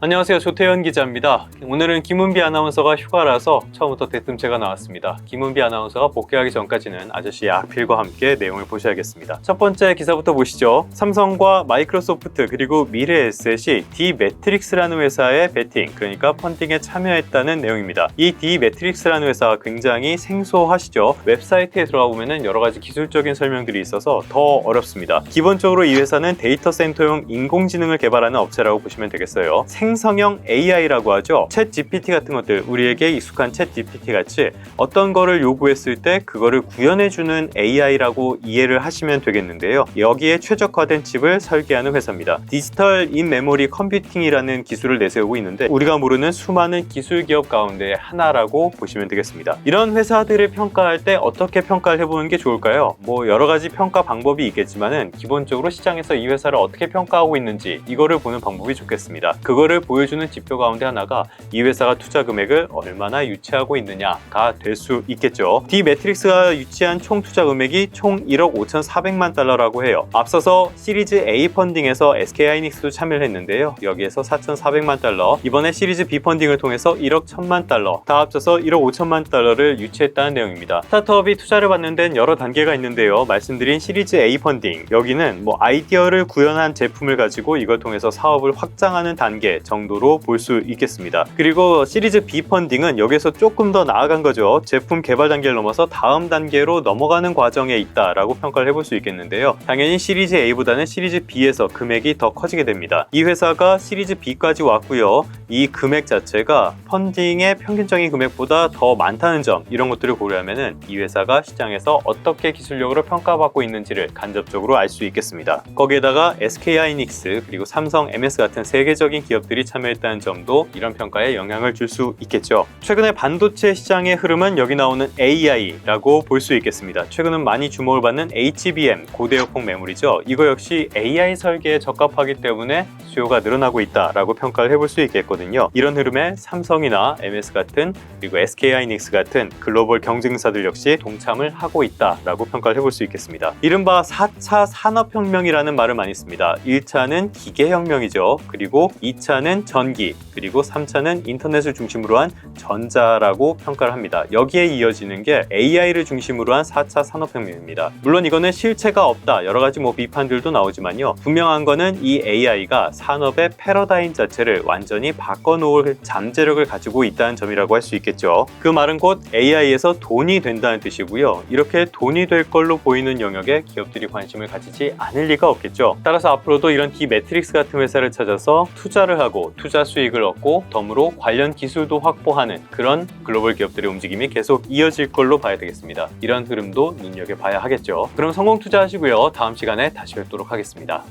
안녕하세요. 조태현 기자입니다. 오늘은 김은비 아나운서가 휴가라서 처음부터 대뜸제가 나왔습니다. 김은비 아나운서가 복귀하기 전까지는 아저씨의 악필과 함께 내용을 보셔야겠습니다. 첫 번째 기사부터 보시죠. 삼성과 마이크로소프트 그리고 미래에셋이 D매트릭스라는 회사의 베팅, 그러니까 펀딩에 참여했다는 내용입니다. 이 D매트릭스라는 회사가 굉장히 생소하시죠? 웹사이트에 들어가 보면 여러 가지 기술적인 설명들이 있어서 더 어렵습니다. 기본적으로 이 회사는 데이터 센터용 인공지능을 개발하는 업체라고 보시면 되겠어요. 생 성형 AI라고 하죠. 챗 GPT 같은 것들, 우리에게 익숙한 챗 GPT 같이 어떤 거를 요구했을 때 그거를 구현해주는 AI라고 이해를 하시면 되겠는데요. 여기에 최적화된 칩을 설계하는 회사입니다. 디지털 인 메모리 컴퓨팅이라는 기술을 내세우고 있는데 우리가 모르는 수많은 기술 기업 가운데 하나라고 보시면 되겠습니다. 이런 회사들을 평가할 때 어떻게 평가를 해보는 게 좋을까요? 뭐 여러 가지 평가 방법이 있겠지만은 기본적으로 시장에서 이 회사를 어떻게 평가하고 있는지 이거를 보는 방법이 좋겠습니다. 그거를 보여주는 지표 가운데 하나가 이 회사가 투자 금액을 얼마나 유치하고 있느냐가 될 수 있겠죠. D 매트릭스가 유치한 총 투자 금액이 총 1억 5,400만 달러라고 해요. 앞서서 시리즈 A 펀딩에서 SK 하이닉스도 참여를 했는데요. 여기에서 4,400만 달러, 이번에 시리즈 B 펀딩을 통해서 1억 1,000만 달러, 다 합쳐서 1억 5천만 달러를 유치했다는 내용입니다. 스타트업이 투자를 받는 데는 여러 단계가 있는데요. 말씀드린 시리즈 A 펀딩, 여기는 뭐 아이디어를 구현한 제품을 가지고 이걸 통해서 사업을 확장하는 단계 정도로 볼 수 있겠습니다. 그리고 시리즈 B 펀딩은 여기서 조금 더 나아간 거죠. 제품 개발 단계를 넘어서 다음 단계로 넘어가는 과정에 있다라고 평가를 해볼 수 있겠는데요. 당연히 시리즈 A보다는 시리즈 B에서 금액이 더 커지게 됩니다. 이 회사가 시리즈 B까지 왔고요. 이 금액 자체가 펀딩의 평균적인 금액보다 더 많다는 점 이런 것들을 고려하면은 이 회사가 시장에서 어떻게 기술력으로 평가받고 있는지를 간접적으로 알 수 있겠습니다. 거기에다가 SK 하이닉스 그리고 삼성, MS 같은 세계적인 기업들이 참여했다는 점도 이런 평가에 영향을 줄 수 있겠죠. 최근에 반도체 시장의 흐름은 여기 나오는 AI라고 볼 수 있겠습니다. 최근은 많이 주목을 받는 HBM 고대역폭 메모리죠. 이거 역시 AI 설계에 적합하기 때문에 수요가 늘어나고 있다라고 평가를 해볼 수 있겠거든요. 이런 흐름에 삼성이나 MS 같은 그리고 SK 하이닉스 같은 글로벌 경쟁사들 역시 동참을 하고 있다라고 평가를 해볼 수 있겠습니다. 이른바 4차 산업혁명이라는 말을 많이 씁니다. 1차는 기계혁명이죠. 그리고 2차는 전기, 그리고 3차는 인터넷을 중심으로 한 전자라고 평가를 합니다. 여기에 이어지는 게 AI를 중심으로 한 4차 산업혁명입니다. 물론 이거는 실체가 없다. 여러 가지 뭐 비판들도 나오지만요. 분명한 거는 이 AI가 산업의 패러다임 자체를 완전히 바꿔놓을 잠재력을 가지고 있다는 점이라고 할 수 있겠죠. 그 말은 곧 AI에서 돈이 된다는 뜻이고요. 이렇게 돈이 될 걸로 보이는 영역에 기업들이 관심을 가지지 않을 리가 없겠죠. 따라서 앞으로도 이런 D 매트릭스 같은 회사를 찾아서 투자를 하고 투자 수익을 얻고 덤으로 관련 기술도 확보하는 그런 글로벌 기업들의 움직임이 계속 이어질 걸로 봐야 되겠습니다. 이런 흐름도 눈여겨봐야 하겠죠. 그럼 성공 투자하시고요. 다음 시간에 다시 뵙도록 하겠습니다.